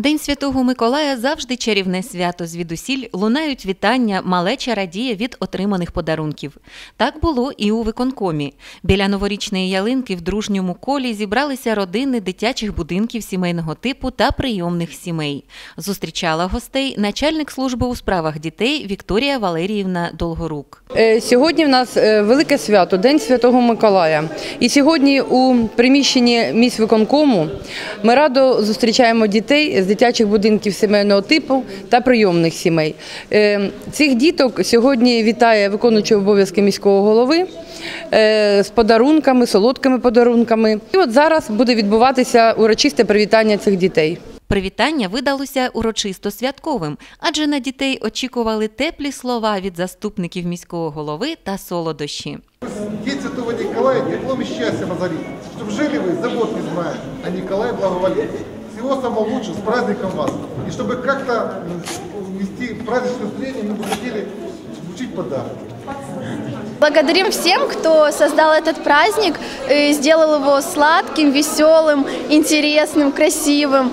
День Святого Миколая завжди чарівне свято. Звідусіль лунають вітання, малеча радіє від отриманих подарунків. Так було і у виконкомі. Біля новорічної ялинки в дружньому колі зібралися родини дитячих будинків сімейного типу та прийомних сімей. Зустрічала гостей начальник служби у справах дітей Вікторія Валеріївна Долгорук. Е, Сьогодні в нас е, велике свято, День Святого Миколая. І сьогодні у приміщенні міськвиконкому ми радо зустрічаємо дітей дитячих будинків сімейного типу та прийомних сімей. Е, Цих діток сьогодні вітає виконуючий обов'язки міського голови е, з подарунками, солодкими подарунками. І от зараз буде відбуватися урочисте привітання цих дітей. Привітання видалося урочисто святковим, адже на дітей очікували теплі слова від заступників міського голови та солодощі. День Святого Николая теплом и счастьем озарит, чтобы жили вы, забот не зная, а Николай благоволит. Всего самого лучшего, с праздником вас. И чтобы как-то м, ввести праздничное настроение, мы бы хотели вручить подарок. Благодарим всем, кто создал этот праздник, и сделал его сладким, веселым, интересным, красивым.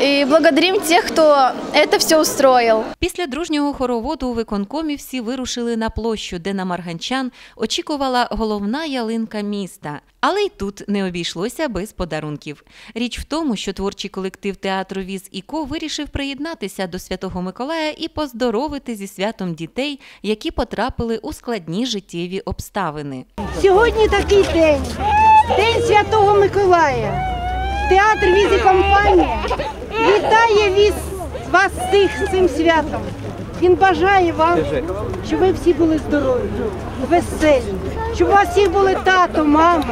И благодарим тех, кто это все устроил. Після дружнього хороводу у виконкомі всі вирушили на площу, де на марганчан очікувала головна ялинка міста. Але й тут не обійшлося без подарунків. Річ в тому, що творчий колектив театру Віз і Ко вирішив приєднатися до Святого Миколая і поздоровити зі святом дітей, які потрапили у складні життєві обставини. Сьогодні такий день, День Святого Миколая. Театр віз і компанія вітає віз вас з цим святом. Він бажає вам, щоб ви всі були здорові, веселі, щоб у вас всіх були тато, мама.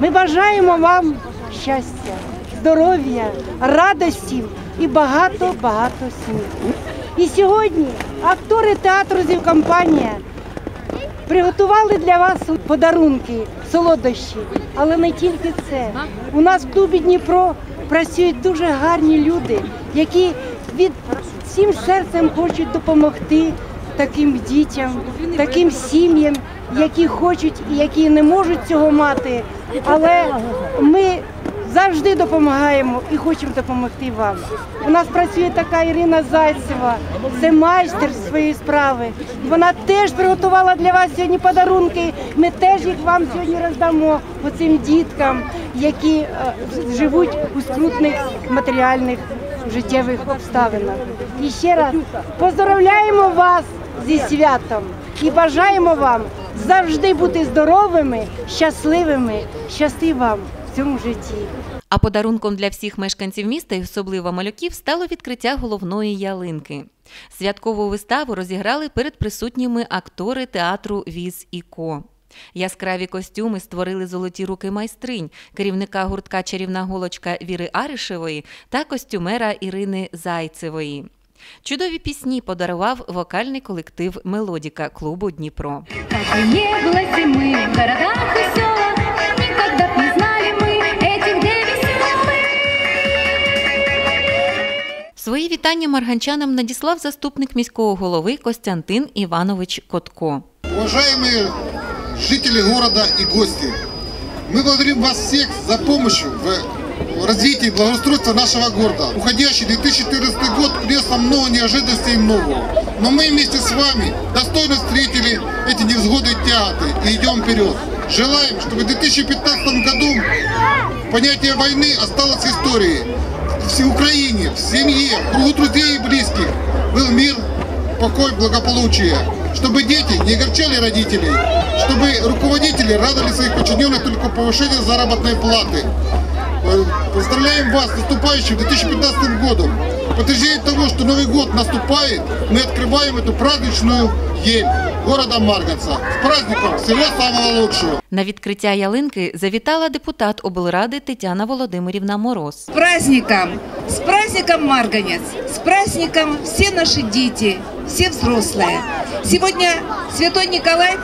Ми бажаємо вам щастя, здоров'я, радості і багато-багато сміху. І сьогодні актори театру «Зівкомпанія» Приготували для вас подарунки, солодощі, але не тільки це. У нас в клубі Дніпро працюють дуже гарні люди, які від всім серцем хочуть допомогти таким дітям, таким сім'ям, які хочуть і які не можуть цього мати. Але ми завжди допомагаємо і хочемо допомогти вам. У нас працює така Ірина Зайцева, це майстер своєї справи. Вона теж приготувала для вас сьогодні подарунки. Ми теж їх вам сьогодні роздамо оцим діткам, які е, живуть у скрутних матеріальних життєвих обставинах. І ще раз поздоровляємо вас зі святом і бажаємо вам завжди бути здоровими, щасливими, щасти вам в цьому житті. А подарунком для всіх мешканців міста і особливо малюків стало відкриття головної ялинки. Святкову виставу розіграли перед присутніми актори театру Віз і Ко. Яскраві костюми створили золоті руки майстринь, керівника гуртка Чарівна голочка Віри Аришевої та костюмера Ірини Зайцевої. Чудові пісні подарував вокальний колектив Мелодіка клубу Дніпро. Как и не в городах Свої вітання марганчанам надіслав заступник міського голови Костянтин Іванович Котко. Уважаемые жители города и гости, мы благодарим вас всех за помощь в развитии и благоустройства нашего города. Уходящий 2014 год принес нам много неожиданностей и нового. Но мы вместе с вами достойно встретили эти невзгоды и тяготы и идем вперед. Желаем, чтобы в 2015 году понятие войны осталось историей. В Украине, в семье, в кругу друзей и близких был мир, покой, благополучие. Чтобы дети не огорчали родителей, чтобы руководители радовали своих подчиненных только повышением заработной платы. Э, Поздравляем вас с наступающим 2015 годом. Подтверждение того, что Новый год наступает, мы открываем эту праздничную ель города Марганца. С праздником! Всего самого лучшего! На відкриття ялинки завітала депутат облради Тетяна Володимирівна Мороз. С праздником! С праздником Марганец! С праздником все наши дети, все взрослые! Сегодня Святой Николай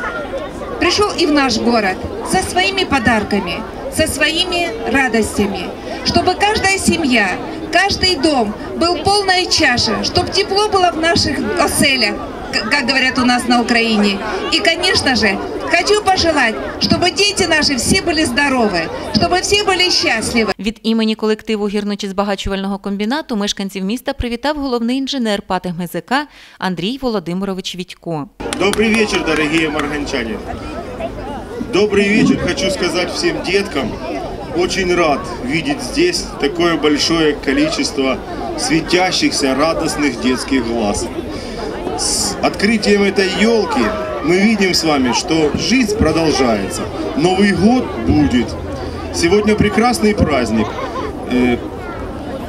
пришел и в наш город со своими подарками, со своими радостями, чтобы каждая семья, каждый дом был полная чаша, чтобы тепло было в наших оселях, к- как говорят у нас на Украине. И, конечно же, Хочу пожелать, чтобы дети наши все были здоровы, чтобы все были счастливы. Від імені колективу гірничо-збагачувального комбінату мешканців міста привітав головний інженер ПАТ ГМЗК Андрій Володимирович Відько. Добрый вечер, дорогие марганчане. Добрый вечер, хочу сказать всем деткам. Очень рад видеть здесь такое большое количество светящихся, радостных детских глаз. С открытием этой елки мы видим с вами, что жизнь продолжается. Новый год будет. Сегодня прекрасный праздник. Э,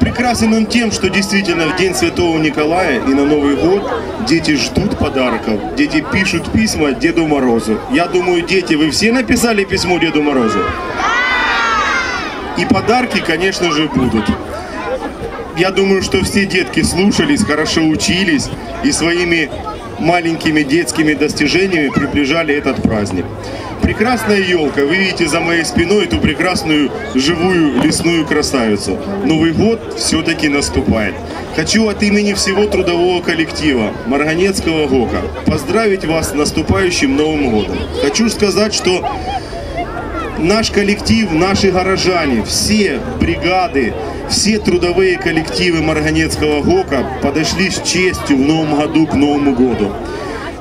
Прекрасен он тем, что действительно в День Святого Николая и на Новый год дети ждут подарков, дети пишут письма Деду Морозу. Я думаю, дети, вы все написали письмо Деду Морозу? И подарки, конечно же, будут. Я думаю, что все детки слушались, хорошо учились и своими маленькими детскими достижениями приближали этот праздник. Прекрасная елка. Вы видите за моей спиной эту прекрасную живую лесную красавицу. Новый год все-таки наступает. Хочу от имени всего трудового коллектива Марганецкого ГОКа поздравить вас с наступающим Новым годом. Хочу сказать, что наш коллектив, наши горожане, все бригады, все трудовые коллективы Марганецкого ГОКа подошли с честью в новом году к Новому году.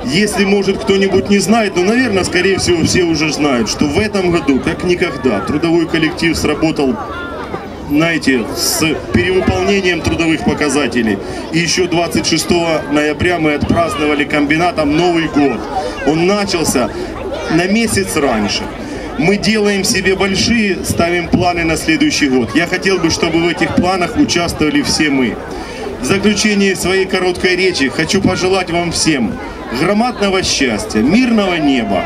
Если, может, кто-нибудь не знает, но, наверное, скорее всего, все уже знают, что в этом году, как никогда, трудовой коллектив сработал знаете, с перевыполнением трудовых показателей. И еще 26 ноября мы отпраздновали комбинатом Новый год. Он начался на месяц раньше. Мы делаем себе большие, ставим планы на следующий год. Я хотел бы, чтобы в этих планах участвовали все мы. В заключении своей короткой речи хочу пожелать вам всем громадного счастья, мирного неба,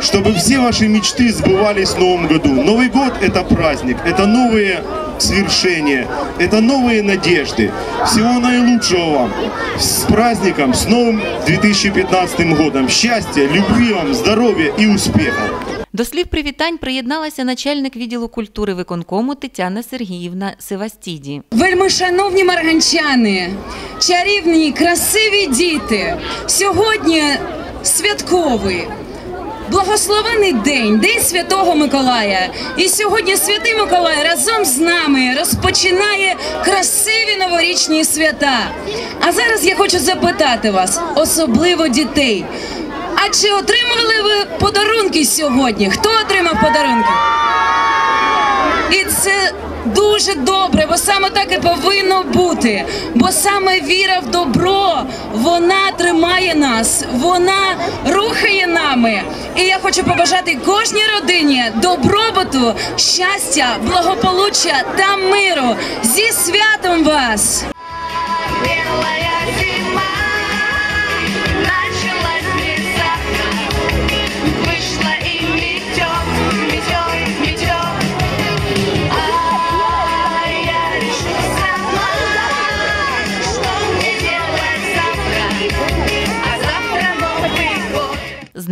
чтобы все ваши мечты сбывались в Новом году. Новый год – это праздник, это новые свершения, это новые надежды. Всего наилучшего вам. С праздником, с новым 2015 годом. Счастья, любви вам, здоровья и успехов. До слів привітань приєдналася начальник відділу культури виконкому Тетяна Сергіївна Севастіді. Вельми шановні марганчани, чарівні, красиві діти. Сьогодні святковий. Благословений день, День Святого Миколая. І сьогодні Святий Миколай разом з нами розпочинає красиві новорічні свята. А зараз я хочу запитати вас, особливо дітей. А чи отримали ви подарунки сьогодні? Хто отримав подарунки? І це дуже добре, бо саме так і повинно бути. Бо саме віра в добро, вона тримає нас, вона рухає нами. І я хочу побажати кожній родині добробуту, щастя, благополуччя та миру. Зі святом вас!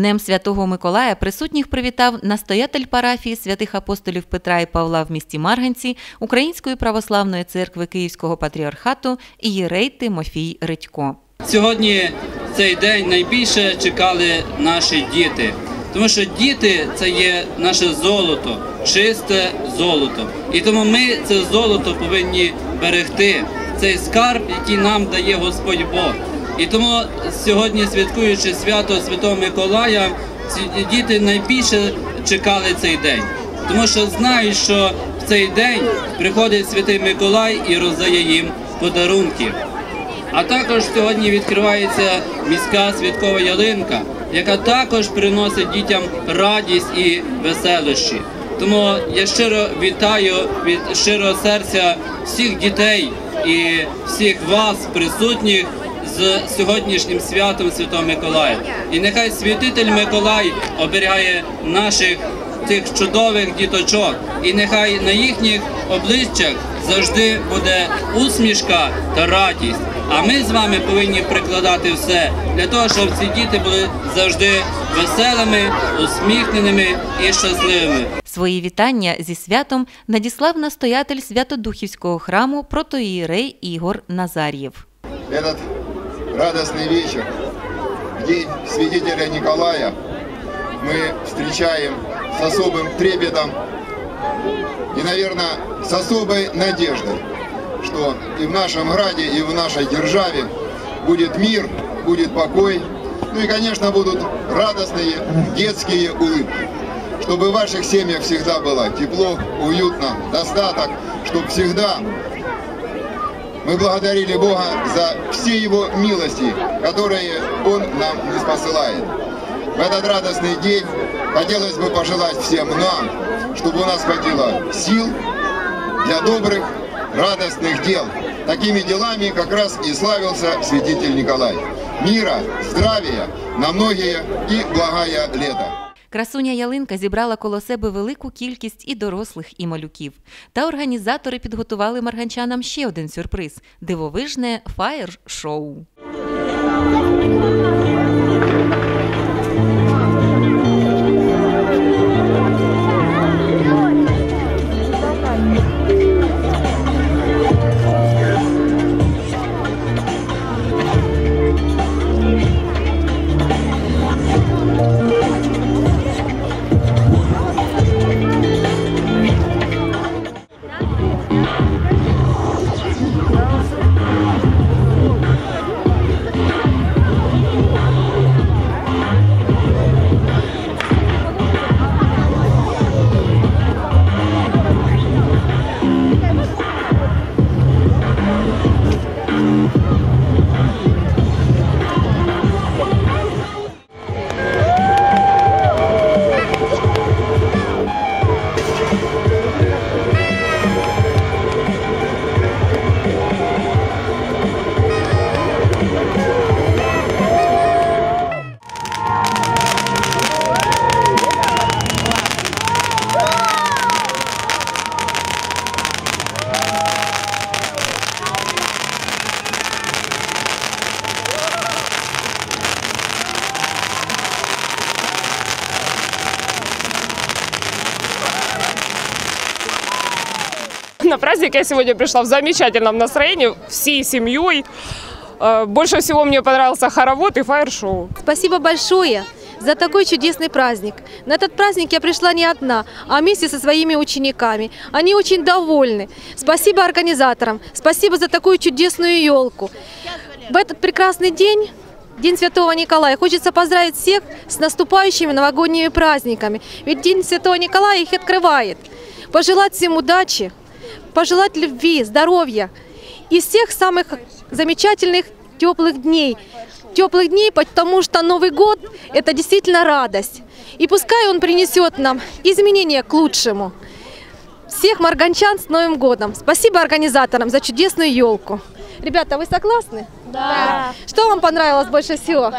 Днем Святого Миколая присутніх привітав настоятель парафії святих апостолів Петра і Павла в місті Марганці Української православної церкви Київського патріархату Ієрей Тимофій Редько. Сьогодні цей день найбільше чекали наші діти, тому що діти це є наше золото, чисте золото. І тому ми це золото повинні берегти, цей скарб, який нам дає Господь Бог. І тому сьогодні, святкуючи свято Святого Миколая, діти найбільше чекали цей день, тому що знають, що в цей день приходить Святий Миколай і роздає їм подарунки. А також сьогодні відкривається міська святкова ялинка, яка також приносить дітям радість і веселощі. Тому я щиро вітаю від щирого серця всіх дітей і всіх вас, присутніх, з сьогоднішнім святом Святого Миколая. І нехай святитель Миколай оберігає наших цих чудових діточок, і нехай на їхніх обличчях завжди буде усмішка та радість. А ми з вами повинні прикладати все для того, щоб ці діти були завжди веселими, усміхненими і щасливими. Свої вітання зі святом надіслав настоятель Святодухівського храму протоїрей Ігор Назар'єв. Радостный вечер, в день святителя Николая, мы встречаем с особым трепетом и, наверное, с особой надеждой, что и в нашем граде, и в нашей державе будет мир, будет покой, ну и, конечно, будут радостные детские улыбки. Чтобы в ваших семьях всегда было тепло, уютно, достаток, чтобы всегда мы благодарили Бога за все Его милости, которые Он нам не спосылает. В этот радостный день хотелось бы пожелать всем нам, чтобы у нас хватило сил для добрых, радостных дел. Такими делами как раз и славился святитель Николай. Мира, здравия, на многие и благая лето. Красуня ялинка зібрала коло себе велику кількість і дорослих, і малюків. Та організатори підготували марганчанам ще один сюрприз дивовижне фаєр-шоу. На праздник я сегодня пришла в замечательном настроении, всей семьей. Э, Больше всего мне понравился хоровод и фаер-шоу. Спасибо большое за такой чудесный праздник. На этот праздник я пришла не одна, а вместе со своими учениками. Они очень довольны. Спасибо организаторам, спасибо за такую чудесную елку. В этот прекрасный день, День Святого Николая, хочется поздравить всех с наступающими новогодними праздниками. Ведь День Святого Николая их открывает. Пожелать всем удачи, пожелать любви, здоровья и всех самых замечательных теплых дней. Теплых дней, потому что Новый год – это действительно радость. И пускай он принесет нам изменения к лучшему. Всех марганчан с Новым годом! Спасибо организаторам за чудесную елку. Ребята, вы согласны? Да. Что вам понравилось больше всего?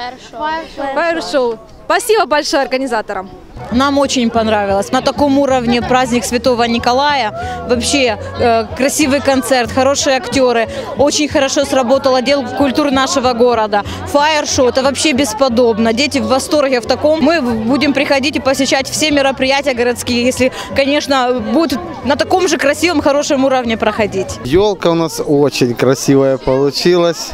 Фаер-шоу. Спасибо большое организаторам. Нам очень понравилось. На таком уровне праздник Святого Николая. Вообще э, красивый концерт, хорошие актеры. Очень хорошо сработал отдел культуры нашего города. Фаер-шоу – это вообще бесподобно. Дети в восторге в таком. Мы будем приходить и посещать все мероприятия городские, если, конечно, будут на таком же красивом, хорошем уровне проходить. Елка у нас очень красивая получилась.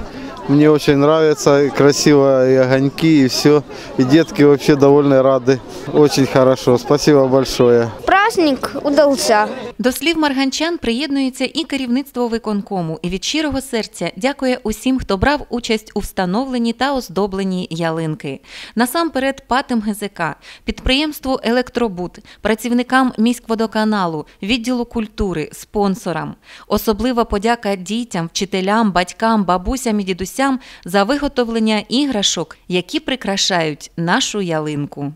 Мне очень нравится, красиво и огоньки, и все. И детки вообще довольны, рады. Очень хорошо. Спасибо большое. Праздник удался. До слів марганчан приєднується і керівництво виконкому, і від щирого серця дякує усім, хто брав участь у встановленні та оздобленні ялинки. Насамперед, ПАТ МГЗК, підприємству Електробут, працівникам міськводоканалу, відділу культури, спонсорам. Особлива подяка дітям, вчителям, батькам, бабусям і дідусям за виготовлення іграшок, які прикрашають нашу ялинку.